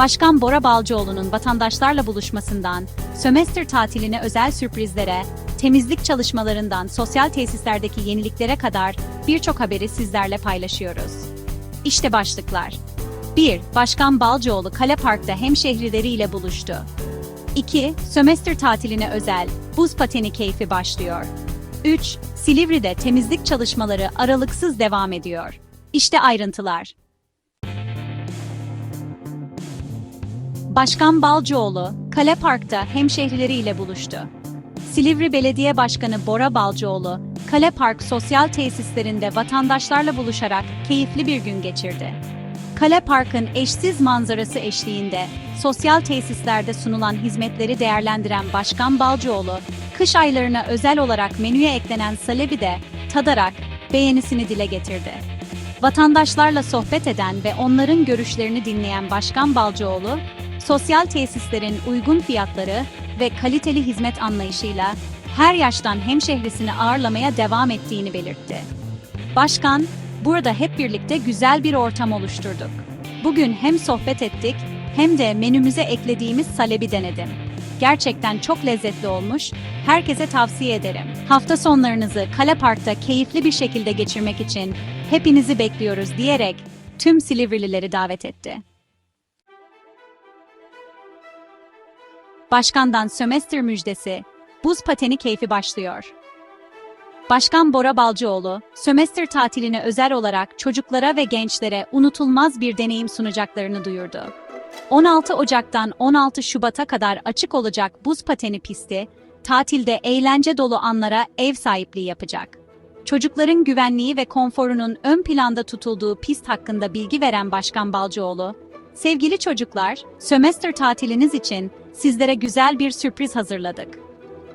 Başkan Bora Balcıoğlu'nun vatandaşlarla buluşmasından, sömestr tatiline özel sürprizlere, temizlik çalışmalarından sosyal tesislerdeki yeniliklere kadar birçok haberi sizlerle paylaşıyoruz. İşte başlıklar. 1. Başkan Balcıoğlu Kale Park'ta hemşehrileriyle buluştu. 2. Sömestr tatiline özel buz pateni keyfi başlıyor. 3. Silivri'de temizlik çalışmaları aralıksız devam ediyor. İşte ayrıntılar. Başkan Balcıoğlu, Kale Park'ta hemşehrileriyle buluştu. Silivri Belediye Başkanı Bora Balcıoğlu, Kale Park sosyal tesislerinde vatandaşlarla buluşarak keyifli bir gün geçirdi. Kale Park'ın eşsiz manzarası eşliğinde sosyal tesislerde sunulan hizmetleri değerlendiren Başkan Balcıoğlu, kış aylarına özel olarak menüye eklenen salebi de tadarak beğenisini dile getirdi. Vatandaşlarla sohbet eden ve onların görüşlerini dinleyen Başkan Balcıoğlu, sosyal tesislerin uygun fiyatları ve kaliteli hizmet anlayışıyla her yaştan hemşehrisini ağırlamaya devam ettiğini belirtti. Başkan, burada hep birlikte güzel bir ortam oluşturduk. Bugün hem sohbet ettik hem de menümüze eklediğimiz salebi denedim. Gerçekten çok lezzetli olmuş, herkese tavsiye ederim. Hafta sonlarınızı Kale Park'ta keyifli bir şekilde geçirmek için hepinizi bekliyoruz diyerek tüm Silivrilileri davet etti. Başkandan sömestr müjdesi, buz pateni keyfi başlıyor. Başkan Bora Balcıoğlu, sömestr tatiline özel olarak çocuklara ve gençlere unutulmaz bir deneyim sunacaklarını duyurdu. 16 Ocak'tan 16 Şubat'a kadar açık olacak buz pateni pisti, tatilde eğlence dolu anlara ev sahipliği yapacak. Çocukların güvenliği ve konforunun ön planda tutulduğu pist hakkında bilgi veren Başkan Balcıoğlu, Sevgili çocuklar, sömestr tatiliniz için sizlere güzel bir sürpriz hazırladık.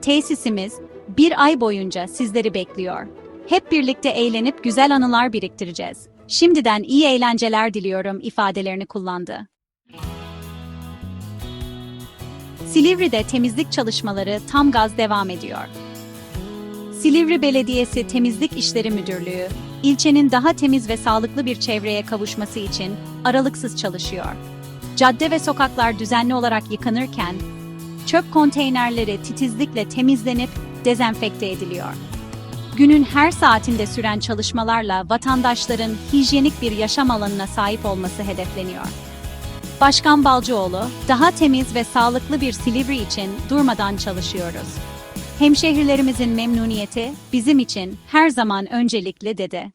Tesisimiz bir ay boyunca sizleri bekliyor. Hep birlikte eğlenip güzel anılar biriktireceğiz. Şimdiden iyi eğlenceler diliyorum ifadelerini kullandı. Silivri'de temizlik çalışmaları tam gaz devam ediyor. Silivri Belediyesi Temizlik İşleri Müdürlüğü, ilçenin daha temiz ve sağlıklı bir çevreye kavuşması için aralıksız çalışıyor. Cadde ve sokaklar düzenli olarak yıkanırken, çöp konteynerleri titizlikle temizlenip dezenfekte ediliyor. Günün her saatinde süren çalışmalarla vatandaşların hijyenik bir yaşam alanına sahip olması hedefleniyor. Başkan Balcıoğlu, daha temiz ve sağlıklı bir Silivri için durmadan çalışıyoruz. Hemşehrilerimizin memnuniyeti bizim için her zaman öncelikli dedi.